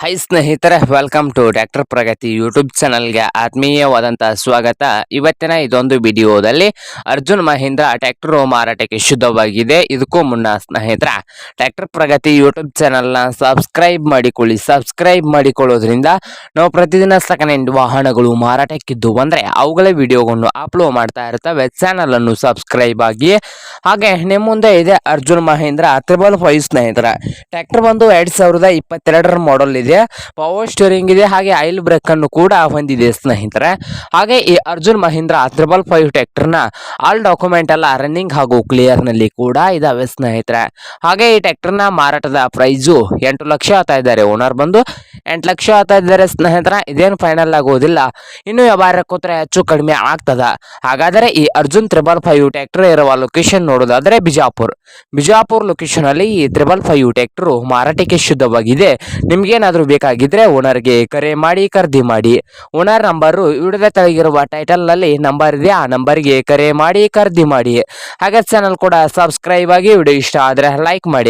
High ಸ್ನೇಹಿತರೆ welcome to doctor Pragati YouTube ಚಾನಲ್ಗೆ ಆತ್ಮೀಯವಾದಂತಹ ಸ್ವಾಗತ. ಇವತ್ತಿನ ಇದೊಂದು ವಿಡಿಯೋದಲ್ಲಿ ಅರ್ಜುನ್ ಮಹೀಂದ್ರ ಟ್ಯಾಕ್ಟರ್ ಮಾರಾಟಕ್ಕೆ ಶುದ್ಧವಾಗಿದೆ. ಇದಕ್ಕೂ ಮುನ್ನ ಸ್ನೇಹಿತರ ಟ್ಯಾಕ್ಟರ್ ಪ್ರಗತಿ ಯೂಟ್ಯೂಬ್ ಚಾನಲ್ನ ಸಬ್ಸ್ಕ್ರೈಬ್ ಮಾಡಿಕೊಳ್ಳಿ. ಸಬ್ಸ್ಕ್ರೈಬ್ ಮಾಡಿಕೊಳ್ಳೋದ್ರಿಂದ ನಾವು ಪ್ರತಿದಿನ ಸೆಕೆಂಡ್ ಹ್ಯಾಂಡ್ ವಾಹನಗಳು ಮಾರಾಟಕ್ಕಿದ್ದು ಅಂದರೆ ಅವುಗಳ ವಿಡಿಯೋಗಳನ್ನು ಅಪ್ಲೋಡ್ ಮಾಡ್ತಾ ಇರ್ತವೆ. ಚಾನಲನ್ನು ಸಬ್ಸ್ಕ್ರೈಬ್ ಆಗಿ. ಹಾಗೆ ನಿಮ್ಮ ಮುಂದೆ ಇದೆ ಅರ್ಜುನ್ ಮಹೇಂದ್ರ ತ್ರಿಬಲ್ ಫೈವ್ ಸ್ನೇಹಿತರ. ಟ್ಯಾಕ್ಟರ್ ಬಂದು ಎರಡು ಸಾವಿರದ ಇಪ್ಪತ್ತೆರಡರ ಮಾಡೆಲ್ ಇದೆ. ಪವರ್ ಸ್ಟೋರಿಂಗ್ ಇದೆ, ಹಾಗೆ ಆಯಿಲ್ ಬ್ರೇಕ್ ಅನ್ನು ಕೂಡ ಹೊಂದಿದೆ ಸ್ನೇಹಿತರೆ. ಹಾಗೆ ಈ ಅರ್ಜುನ್ ಮಹೀಂದ್ರ ತ್ರಿಬಲ್ ಫೈವ್ನ ಆಲ್ ಡಾಕ್ಯುಮೆಂಟ್ ಎಲ್ಲ ರನ್ನಿಂಗ್ ಹಾಗೂ ಕ್ಲಿಯರ್ನಲ್ಲಿ ಕೂಡ ಇದಾವೆ ಸ್ನೇಹಿತರೆ. ಹಾಗೆ ಈ ಟ್ರ್ಯಾಕ್ಟರ್ನ ಮಾರಾಟದ ಪ್ರೈಸು ಎಂಟು ಲಕ್ಷ ಆಗ್ತಾ ಇದ್ದಾರೆ. ಓನರ್ ಬಂದು ಎಂಟು ಲಕ್ಷ ಆಗ್ತಾ ಇದ್ದಾರೆ ಸ್ನೇಹಿತರ. ಇದೇನು ಫೈನಲ್ ಆಗೋದಿಲ್ಲ. ಇನ್ನು ವ್ಯವಹಾರ ಕೂತ್ರೆ ಹೆಚ್ಚು ಕಡಿಮೆ ಆಗ್ತದ. ಹಾಗಾದರೆ ಈ ಅರ್ಜುನ್ ತ್ರಿಬಲ್ ಫೈವ್ ಟ್ಯಾಕ್ಟರ್ ಇರುವ ಲೊಕೇಶನ್ ನೋಡೋದಾದ್ರೆ ಬಿಜಾಪುರ್. ಬಿಜಾಪುರ್ ಲೊಕೇಶನ್ ಅಲ್ಲಿ ಈ ತ್ರಿಬಲ್ ಫೈವ್ ಟ್ರ್ಯಾಕ್ಟರ್ ಮಾರಾಟಕ್ಕೆ ಶುದ್ಧವಾಗಿದೆ. ನಿಮ್ಗೇನಾದ್ರೂ ಬೇಕಾಗಿದ್ರೆ ಓನರ್ಗೆ ಕರೆ ಮಾಡಿ, ಖರೀದಿ ಮಾಡಿ. ಓನರ್ ನಂಬರು ವಿಡಿಯೋದ ಟೈಟಲ್ನಲ್ಲಿ ನಂಬರ್ ಇದೆ, ಆ ನಂಬರ್ಗೆ ಕರೆ ಮಾಡಿ, ಖರೀದಿ ಮಾಡಿ. ಹಾಗೆ ಚಾನಲ್ ಕೂಡ ಸಬ್ಸ್ಕ್ರೈಬ್ ಆಗಿ ವಿಡಿಯೋ ಇಷ್ಟ ಆದ್ರೆ ಲೈಕ್ ಮಾಡಿ.